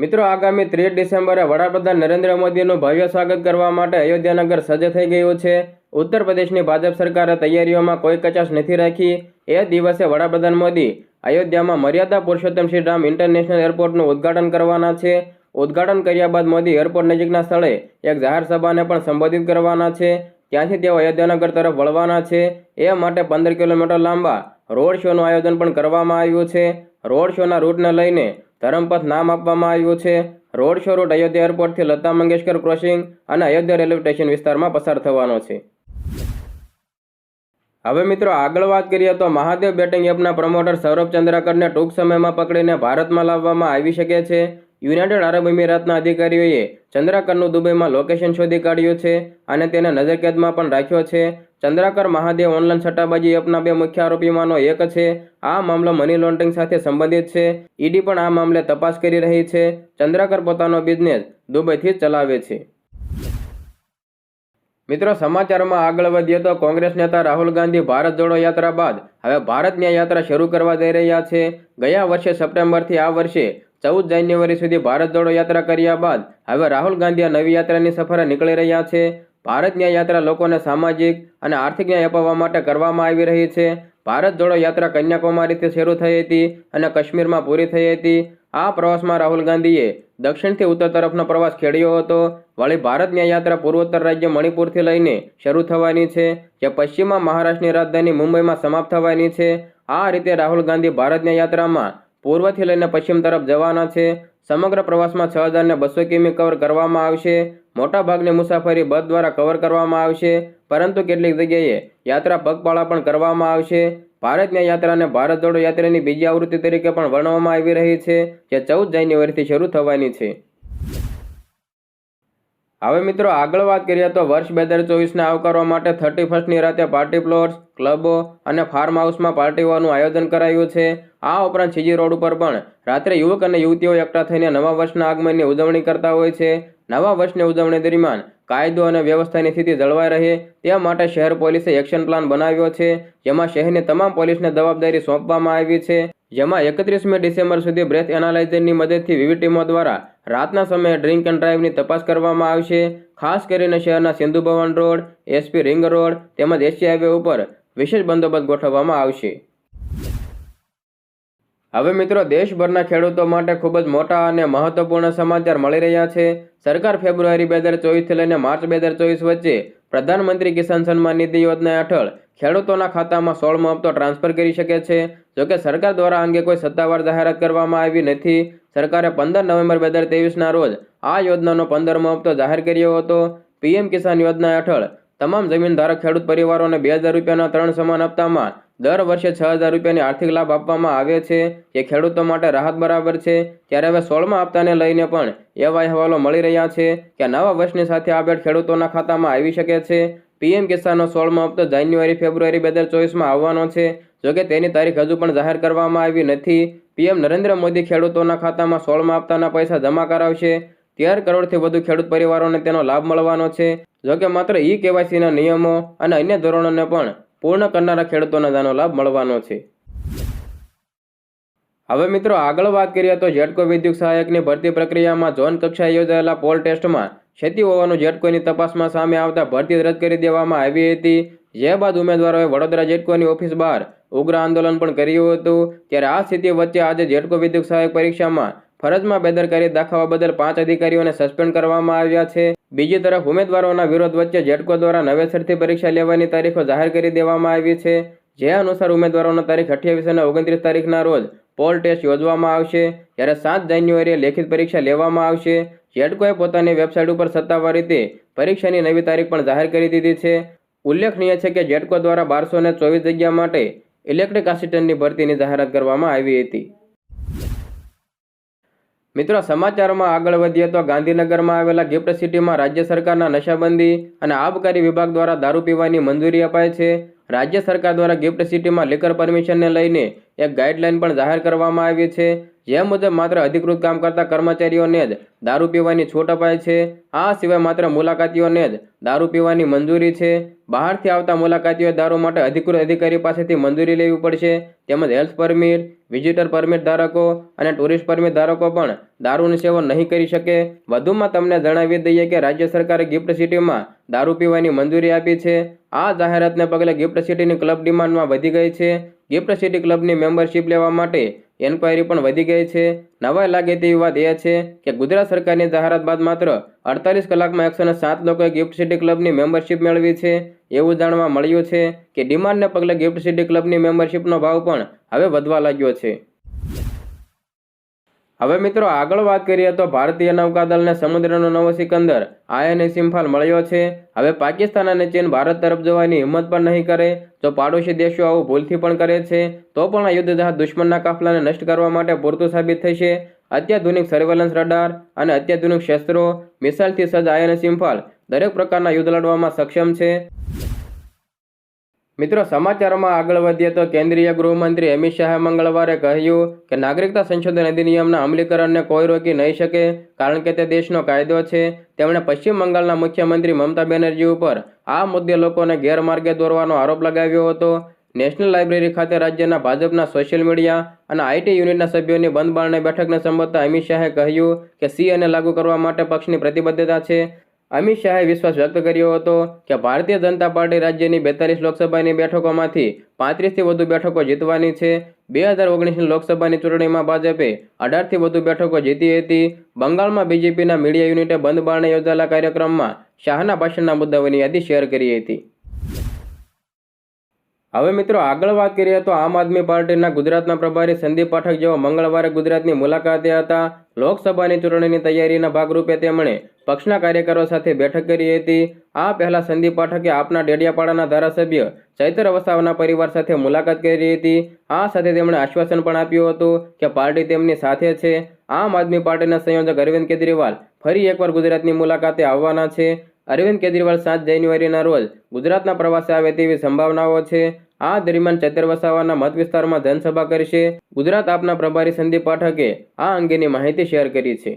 મિત્રો, આગામી ત્રીસ ડિસેમ્બરે વડાપ્રધાન નરેન્દ્ર મોદીનું ભવ્ય સ્વાગત કરવા માટે અયોધ્યાનગર સજ્જ થઈ ગયું છે. ઉત્તર પ્રદેશની ભાજપ સરકારે તૈયારીઓમાં કોઈ કચાશ નથી રાખી. એ દિવસે વડાપ્રધાન મોદી અયોધ્યામાં મર્યાદા પુરુષોત્તમ શ્રી રામ ઇન્ટરનેશનલ એરપોર્ટનું ઉદ્ઘાટન કરવાના છે. ઉદ્ઘાટન કર્યા બાદ મોદી એરપોર્ટ નજીકના સ્થળે એક જાહેર સભાને પણ સંબોધિત કરવાના છે. ત્યાંથી તેઓ અયોધ્યાનગર તરફ વળવાના છે. એ માટે પંદર કિલોમીટર લાંબા રોડ શોનું આયોજન પણ કરવામાં આવ્યું છે. રોડ શોના રૂટને લઈને ધરમપથ નામ આપવામાં આવ્યું છે. રોડ શો રૂટ અયોધ્યા એરપોર્ટથી લતા મંગેશકર ક્રોસિંગ અને અયોધ્યા રેલવે સ્ટેશન વિસ્તારમાં પસાર થવાનો છે. હવે મિત્રો આગળ વાત કરીએ તો મહાદેવ બેટિંગ એપના પ્રમોટર સૌરભ ચંદ્રાકરને ટૂંક સમયમાં પકડીને ભારતમાં લાવવામાં આવી શકે છે. યુનાઇટેડ આરબ અમીરાતના અધિકારીઓએ ચંદ્રાકરનું દુબઈમાં લોકેશન શોધી કાઢ્યું છે અને તેને નજરકેદમાં પણ રાખ્યો છે. ચંદ્રાકર મહાદેવ ઓનલાઈન સટ્ટાબાજી એપના બે મુખ્ય આરોપીમાંનો એક છે. આ મામલો મની લોન્ડરિંગ સાથે સંબંધિત છે. ઈડી પણ આ મામલે તપાસ કરી રહી છે. ચંદ્રાકર પોતાનો બિઝનેસ દુબઈથી ચલાવે છે. મિત્રો, સમાચારમાં આગળ વધીએ તો કોંગ્રેસ નેતા રાહુલ ગાંધી ભારત જોડો યાત્રા બાદ હવે ભારતની યાત્રા શરૂ કરવા જઈ રહ્યા છે. ગયા વર્ષે સપ્ટેમ્બરથી આ વર્ષે ચૌદ જાન્યુઆરી સુધી ભારત જોડો યાત્રા કર્યા બાદ હવે રાહુલ ગાંધી આ નવી યાત્રાની સફરે નીકળી રહ્યા છે. ભારત ન્યાય યાત્રા લોકોને સામાજિક અને આર્થિક ન્યાય અપાવવા માટે કરવામાં આવી રહી છે. ભારત જોડો યાત્રા કન્યાકુમારીથી શરૂ થઈ હતી અને કાશ્મીરમાં પૂરી થઈ હતી. આ પ્રવાસમાં રાહુલ ગાંધીએ દક્ષિણથી ઉત્તર તરફનો પ્રવાસ ખેડ્યો હતો. વળી ભારત યાત્રા પૂર્વોત્તર રાજ્ય મણિપુરથી લઈને શરૂ થવાની છે, જે પશ્ચિમમાં મહારાષ્ટ્રની રાજધાની મુંબઈમાં સમાપ્ત થવાની છે. આ રીતે રાહુલ ગાંધી ભારત યાત્રામાં પૂર્વથી લઈને પશ્ચિમ તરફ જવાના છે. સમગ્ર પ્રવાસમાં છ હજારને બસો કિમી કવર કરવામાં આવશે. મોટાભાગની મુસાફરી બસ દ્વારા કવર કરવામાં આવશે. પરંતુ કેટલીક જગ્યાએ યાત્રા પગપાળા પણ કરવામાં આવશે. ભારતની યાત્રાને ભારત જોડો યાત્રાની બીજી આવૃત્તિ તરીકે પણ વર્ણવવામાં આવી રહી છે, જે ચૌદ જાન્યુઆરીથી શરૂ થવાની છે. હવે મિત્રો, આગળ વાત કરીએ તો વર્ષ બે હજાર ચોવીસને આવકારવા માટે થર્ટી ફર્સ્ટની રાતે પાર્ટી પ્લોટ્સ, ક્લબો અને ફાર્મ હાઉસમાં પાર્ટીઓનું આયોજન કરાયું છે. આ ઉપરાંત સીજી રોડ ઉપર પણ રાત્રે યુવક અને યુવતીઓ એકઠા થઈને નવા વર્ષના આગમનની ઉજવણી કરતા હોય છે. નવા વર્ષની ઉજવણી દરમિયાન કાયદો અને વ્યવસ્થાની સ્થિતિ જળવાઈ રહે તે માટે શહેર પોલીસે એક્શન પ્લાન બનાવ્યો છે, જેમાં શહેરની તમામ પોલીસને જવાબદારી સોંપવામાં આવી છે. જેમાં એકત્રીસમી ડિસેમ્બર સુધી બ્રેથ એનાલાઇઝરની મદદથી વિવિધ ટીમો દ્વારા રાતના સમયે ડ્રિંક એન્ડ ડ્રાઈવની તપાસ કરવામાં આવશે. ખાસ કરીને શહેરના Sindhu Bhavan road, SP ring road તેમજ એસી હાઈવે ઉપર વિશેષ બંદોબસ્ત ગોઠવવામાં આવશે. હવે મિત્રો, દેશભરના ખેડૂતો માટે ખૂબ જ મોટા અને મહત્વપૂર્ણ સમાચાર મળી રહ્યા છે. સરકાર ફેબ્રુઆરી બે હજાર ચોવીસથી લઈને માર્ચ બે હજાર ચોવીસ વચ્ચે પ્રધાનમંત્રી કિસાન સન્માન નિધિ યોજના હેઠળ ખેડૂતોના ખાતામાં સોળમો હપ્તો ટ્રાન્સફર કરી શકે છે. જોકે સરકાર દ્વારા અંગે કોઈ સત્તાવાર જાહેરાત કરવામાં આવી નથી. સરકારે પંદર નવેમ્બર બે હજાર તેવીસના રોજ આ યોજનાનો પંદરમો હપ્તો જાહેર કર્યો હતો. પીએમ કિસાન યોજના હેઠળ તમામ જમીન ધારક ખેડૂત પરિવારોને બે હજાર રૂપિયાના ત્રણ સમાન હપ્તામાં દર વર્ષે છ હજાર રૂપિયાની આર્થિક લાભ આપવામાં આવે છે. જે ખેડૂતો માટે રાહત બરાબર છે. ત્યારે હવે સોળમા હપ્તાને લઈને પણ એવા અહેવાલો મળી રહ્યા છે કે નવા વર્ષની સાથે આ ભેટ ખેડૂતોના ખાતામાં આવી શકે છે. પીએમ કિસાનનો સોળમો હપ્તો જાન્યુઆરી ફેબ્રુઆરી બે હજાર ચોવીસમાં આવવાનો છે. જોકે તેની તારીખ હજુ પણ જાહેર કરવામાં આવી નથી. પીએમ નરેન્દ્ર મોદી ખેડૂતોના ખાતામાં સોળમા હપ્તાના પૈસા જમા કરાવશે. તેર કરોડથી વધુ ખેડૂત પરિવારોને તેનો લાભ મળવાનો છે. જોકે માત્ર ઈ કેવાયસીના નિયમો અને અન્ય ધોરણોને પણ પૂર્ણ કરનારા ખેડૂતોને તેનો લાભ મળવાનો છે. હવે મિત્રો આગળ વાત કરીએ તો જેટકો વિદ્યુત સહાયકની ભરતી પ્રક્રિયામાં ઝોન કક્ષાએ યોજાયેલા પોલ ટેસ્ટમાં ખેતી હોવાનું જેટકોની તપાસમાં સામે આવતા ભરતી રદ કરી દેવામાં આવી હતી. જે બાદ ઉમેદવારોએ વડોદરા જેટકોની ઓફિસ બહાર ઉગ્ર આંદોલન પણ કર્યું હતું, ત્યારે આ સ્થિતિ વચ્ચે આજે જેટકો વિદ્યુત સહાયક પરીક્ષામાં ફરજમાં બેદરકારી દાખવવા બદલ પાંચ અધિકારીઓને સસ્પેન્ડ કરવામાં આવ્યા છે. બીજી તરફ, ઉમેદવારોના વિરોધ વચ્ચે જેટકો દ્વારા નવેસરથી પરીક્ષા લેવાની તારીખો જાહેર કરી દેવામાં આવી છે. જે અનુસાર ઉમેદવારોના તારીખ અઠ્યાવીસ અને ઓગણત્રીસ તારીખના રોજ પોલ ટેસ્ટ યોજવામાં આવશે. જ્યારે સાત જાન્યુઆરીએ લેખિત પરીક્ષા લેવામાં આવશે. જેટકોએ પોતાની વેબસાઇટ ઉપર સત્તાવાર રીતે પરીક્ષાની નવી તારીખ પણ જાહેર કરી દીધી છે. ઉલ્લેખનીય છે કે જેટકો દ્વારા બારસો ને ચોવીસ જગ્યા માટે ઇલેક્ટ્રિક આસિસ્ટન્ટની ભરતીની જાહેરાત કરવામાં આવી હતી. મિત્રો, સમાચારમાં આગળ વધીએ તો ગાંધીનગરમાં આવેલા ગિફ્ટ સિટીમાં રાજ્ય સરકારના નશાબંધી અને આબકારી વિભાગ દ્વારા દારૂ પીવાની મંજૂરી અપાય છે. રાજ્ય સરકાર દ્વારા ગિફ્ટ સિટીમાં લીકર પરમિશનને લઈને એક ગાઈડલાઈન પણ જાહેર કરવામાં આવી છે. જે મુજબ માત્ર અધિકૃત કામ કરતા કર્મચારીઓને જ દારૂ પીવાની છૂટ અપાય છે. આ સિવાય માત્ર મુલાકાતીઓને જ દારૂ પીવાની મંજૂરી છે. બહારથી આવતા મુલાકાતીઓ દારૂ માટે અધિકૃત અધિકારી પાસેથી મંજૂરી લેવી પડશે. તેમજ હેલ્થ પરમિટ, વિઝિટર પરમિટ ધારકો અને ટુરિસ્ટ પરમિટ ધારકો પણ દારૂનું સેવન નહીં કરી શકે. વધુમાં તમને જણાવી દઈએ કે રાજ્ય સરકારે ગિફ્ટ સિટીમાં દારૂ પીવાની મંજૂરી આપી છે. આ જાહેરાતને પગલે ગિફ્ટ સિટીની ક્લબ ડિમાન્ડમાં વધી ગઈ છે. ગિફ્ટ સિટી ક્લબની મેમ્બરશિપ લેવા માટે એન્ક્વાયરી પણ વધી ગઈ છે. નવાઈ લાગે તેવી વાત એ છે કે ગુજરાત સરકારની જાહેરાત બાદ માત્ર અડતાલીસ કલાકમાં એકસો સાત લોકોએ ગિફ્ટ સિટી ક્લબની મેમ્બરશિપ મેળવી છે. એવું જાણવા મળ્યું છે કે ડિમાન્ડને પગલે ગિફ્ટ સિટી ક્લબની મેમ્બરશિપનો ભાવ પણ હવે વધવા લાગ્યો છે. હવે મિત્રો, આગળ વાત કરીએ તો ભારતીય નૌકાદળને સમુદ્રનો નવો સિકંદર આઈએનએસ ઇમ્ફાલ મળ્યો છે. હવે પાકિસ્તાન અને ચીન ભારત તરફ જવાની હિંમત પણ નહીં કરે. જો પાડોશી દેશો આવું ભૂલથી પણ કરે છે, તો પણ આ યુદ્ધ જહાજ દુશ્મનના કાફલાને નષ્ટ કરવા માટે પૂરતું સાબિત થશે. અત્યાધુનિક સર્વેલન્સ રડાર અને અત્યાધુનિક શસ્ત્રો, મિસાઇલથી સજ્જ આયન ઇમ્ફાલ દરેક પ્રકારના યુદ્ધ લડવામાં સક્ષમ છે. મિત્રો, સમાચારોમાં આગળ વધીએ તો કેન્દ્રીય ગૃહમંત્રી અમિત શાહે મંગળવારે કહ્યું કે, નાગરિકતા સંશોધન અધિનિયમના અમલીકરણને કોઈ રોકી નહીં શકે કારણ કે તે દેશનો કાયદો છે. તેમણે પશ્ચિમ બંગાળના મુખ્યમંત્રી મમતા બેનર્જી ઉપર આ મુદ્દે લોકોને ગેરમાર્ગે દોરવાનો આરોપ લગાવ્યો હતો. નેશનલ લાઇબ્રેરી ખાતે રાજ્યના ભાજપના સોશિયલ મીડિયા અને આઈટી યુનિટના સભ્યોની બંધ બારણે બેઠકને સંબોધતા અમિત શાહે કહ્યું કે, સી અને લાગુ કરવા માટે પક્ષની પ્રતિબદ્ધતા છે. અમિત શાહે વિશ્વાસ વ્યક્ત કર્યો હતો કે ભારતીય જનતા પાર્ટી રાજ્યની બેતાલીસ લોકસભાની બેઠકોમાંથી પાંત્રીસથી વધુ બેઠકો જીતવાની છે. બે હજાર ઓગણીસની લોકસભાની ચૂંટણીમાં ભાજપે અઢારથી વધુ બેઠકો જીતી હતી. બંગાળમાં બીજેપીના મીડિયા યુનિટે બંધ બારણે યોજાયેલા કાર્યક્રમમાં શાહના ભાષણના મુદ્દાઓની યાદી શેર કરી હતી. હવે મિત્રો આગળ વાત કરીએ તો આમ આદમી પાર્ટીના ગુજરાતના પ્રભારી સંદીપ પાઠક જેઓ મંગળવારે ગુજરાતની મુલાકાતે હતા. લોકસભાની ચૂંટણીની તૈયારીના ભાગરૂપે તેમણે પક્ષના કાર્યકરો સાથે બેઠક કરી હતી. આ પહેલા સંદીપ પાઠકે આપના ડેડિયાપાડાના ધારાસભ્ય ચૈતર વસાવાના પરિવાર સાથે મુલાકાત કરી હતી. આ સાથે તેમણે આશ્વાસન પણ આપ્યું હતું કે પાર્ટી તેમની સાથે છે. આમ આદમી પાર્ટીના સંયોજક અરવિંદ કેજરીવાલ ફરી એકવાર ગુજરાતની મુલાકાતે આવવાના છે. અરવિંદ કેજરીવાલ સાત જાન્યુઆરીના રોજ ગુજરાતના પ્રવાસે આવે તેવી સંભાવનાઓ છે. આ દરમિયાન ચૈતર વસાવાના મત વિસ્તારમાં જનસભા કરશે. ગુજરાત આપના પ્રભારી સંદીપ પાઠકે આ અંગેની માહિતી શેર કરી છે.